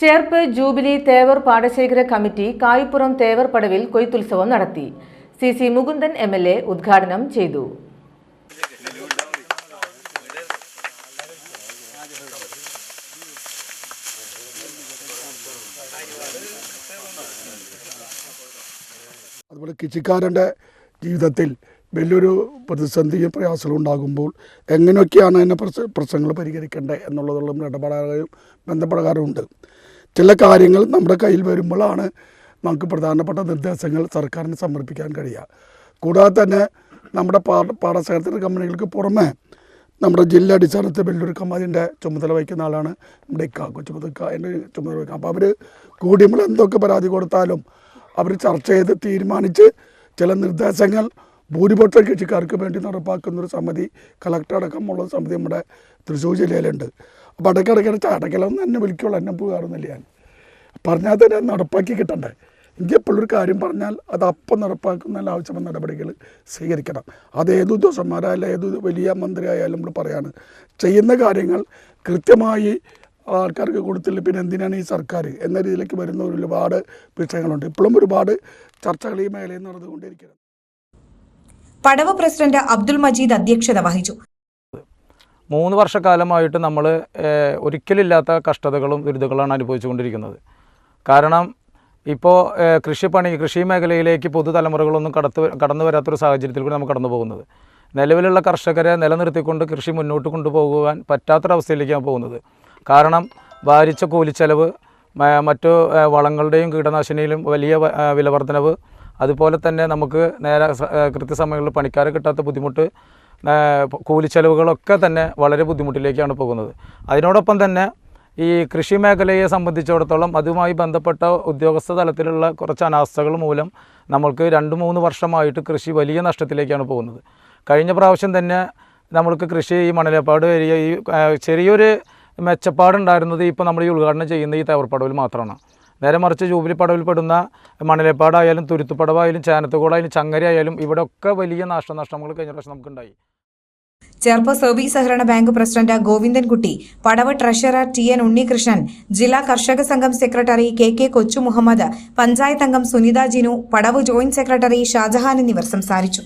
Cherpu jubilee Thevar പാടശേഖര committee Kayippuram Thevar പടവിൽ കൊയ്ത്തുത്സവം നടത്തി. C C Mukundan M L A ഉദ്ഘാടനം ചെയ്തു. അതുപോലെ കൃഷിക്കാരന്റെ ജീവിതത്തിൽ വലിയൊരു പ്രതിസന്ധിയും പ്രയാസങ്ങളും ഉണ്ടാകുമ്പോൾ എങ്ങനെയൊക്കെയാണ് അതിനെ പ്രശ് പ്രശ്നങ്ങൾ പരിഹരിക്കേണ്ടത് എന്നുള്ളതുള്ള ഇടപെടാറും ബന്ധപ്പെടാറുമുണ്ട് ചില കാര്യങ്ങൾ നമ്മുടെ കയ്യിൽ വരുമ്പോഴാണ് നമുക്ക് പ്രധാനപ്പെട്ട നിർദ്ദേശങ്ങൾ സർക്കാരിന് സമർപ്പിക്കാൻ കഴിയുക. കൂടാതെ തന്നെ നമ്മുടെ പാഠ പാഠശേഖരത്തിന്റെ കമ്പനികൾക്ക് പുറമെ നമ്മുടെ ജില്ലാ അടിസ്ഥാനത്തിൽ വലിയൊരു കമ്മാതിന്റെ ചുമതല വഹിക്കുന്ന ആളാണ് നമ്മുടെ ഇക്ക കൊച്ചുമുതക്ക അതിന്റെ ചുമതല വഹിക്കുക അപ്പോൾ അവർ കൂടിയുമ്പോൾ എന്തൊക്കെ പരാതി കൊടുത്താലും അവർ ചർച്ച ചെയ്ത് തീരുമാനിച്ച് ചില നിർദ്ദേശങ്ങൾ ഭൂരിപക്ഷ കൃഷിക്കാർക്ക് വേണ്ടി നടപ്പാക്കുന്ന ഒരു സമിതി കളക്ടർ അടക്കമുള്ള സമിതി നമ്മുടെ തൃശ്ശൂർ ജില്ലയിലുണ്ട്. അപ്പോൾ ഇടയ്ക്കിടയ്ക്ക് അടയ്ക്കലൊന്നും എന്നെ വിളിക്കുള്ളൂ എന്നെ പോകാറൊന്നുമില്ല ഞാൻ. പറഞ്ഞാൽ തന്നെ നടപ്പാക്കി കിട്ടണ്ടേ? എനിക്ക് എപ്പോഴൊരു ഒരു കാര്യം പറഞ്ഞാൽ അത് അപ്പം നടപ്പാക്കുന്ന ആവശ്യമായ നടപടികൾ സ്വീകരിക്കണം. അത് ഏത് ഉദ്യോഗസ്ഥന്മാരായാലും ഏത് വലിയ മന്ത്രി ആയാലും നമ്മൾ പറയാണ്. ചെയ്യുന്ന കാര്യങ്ങൾ കൃത്യമായി ആൾക്കാർക്ക് കൊടുത്തില്ല പിന്നെ എന്തിനാണ് ഈ സർക്കാർ എന്ന രീതിയിലേക്ക് വരുന്ന ഒരുപാട് വിഷയങ്ങളുണ്ട്. ഇപ്പോഴും ഒരുപാട് ചർച്ചകൾ ഈ മേഖലയിൽ നടന്നുകൊണ്ടിരിക്കുന്നത്. പടവ് പ്രസിഡന്റ് അബ്ദുൾ മജീദ് അധ്യക്ഷത വഹിച്ചു. മൂന്ന് വർഷക്കാലമായിട്ട് നമ്മൾ ഒരിക്കലില്ലാത്ത കഷ്ടതകളും ദുരിതങ്ങളാണ് അനുഭവിച്ചുകൊണ്ടിരിക്കുന്നത്. കാരണം ഇപ്പോൾ കൃഷിപ്പണി കൃഷി മേഖലയിലേക്ക് പുതുതലമുറകളൊന്നും കടത്ത് കടന്നു വരാത്തൊരു സാഹചര്യത്തിൽ കൂടി നമ്മൾ കടന്നു പോകുന്നത്. നിലവിലുള്ള കർഷകരെ നിലനിർത്തിക്കൊണ്ട് കൃഷി മുന്നോട്ട് കൊണ്ടുപോകുവാൻ പറ്റാത്തൊരവസ്ഥയിലേക്കാണ് പോകുന്നത്. കാരണം ഭാരിച്ച കൂലിച്ചെലവ് മറ്റു വളങ്ങളുടെയും കീടനാശിനിയിലും വലിയ വിലവർദ്ധനവ് അതുപോലെ തന്നെ നമുക്ക് നേരെ കൃത്യസമയങ്ങളിൽ പണിക്കാരെ കിട്ടാത്ത ബുദ്ധിമുട്ട് കൂലി കൂലിച്ചെലവുകളൊക്കെ തന്നെ വളരെ ബുദ്ധിമുട്ടിലേക്കാണ് പോകുന്നത്. അതിനോടൊപ്പം തന്നെ ഈ കൃഷി മേഖലയെ സംബന്ധിച്ചിടത്തോളം അതുമായി ബന്ധപ്പെട്ട ഉദ്യോഗസ്ഥ തലത്തിലുള്ള കുറച്ച് അനാസ്ഥകൾ മൂലം നമ്മൾക്ക് രണ്ട് മൂന്ന് വർഷമായിട്ട് കൃഷി വലിയ നഷ്ടത്തിലേക്കാണ് പോകുന്നത്. കഴിഞ്ഞ പ്രാവശ്യം തന്നെ നമ്മൾക്ക് കൃഷി ഈ മണലേപ്പാട് ഏരിയ ഈ ചെറിയൊരു മെച്ചപ്പാടുണ്ടായിരുന്നത് ഇപ്പോൾ നമ്മൾ ഈ ഉദ്ഘാടനം ചെയ്യുന്ന ഈ തേവർപ്പടവിൽ മാത്രമാണ്. നേരെ മറിച്ച് ജൂബിലി പടവിൽ പെടുന്ന മണലേപ്പാടായാലും തുരുത്തുപടവായാലും ചാനത്തുകോടായാലും ചങ്ങരി ആയാലും ഇവിടെയൊക്കെ വലിയ നാശനഷ്ടങ്ങൾ കഴിഞ്ഞ പ്രാവശ്യം നമുക്കുണ്ടായി. ചെർപ്പ സർവീസ് സഹകരണ ബാങ്ക് പ്രസിഡന്റ് ഗോവിന്ദൻകുട്ടി പടവ് ട്രഷറർ ടി എൻ ഉണ്ണികൃഷ്ണൻ ജില്ലാ കർഷക സംഘം സെക്രട്ടറി കെ കെ കൊച്ചു മുഹമ്മദ് പഞ്ചായത്ത് അംഗം സുനിത ജിനു പടവ് ജോയിന്റ് സെക്രട്ടറി ഷാജഹാൻ എന്നിവർ സംസാരിച്ചു.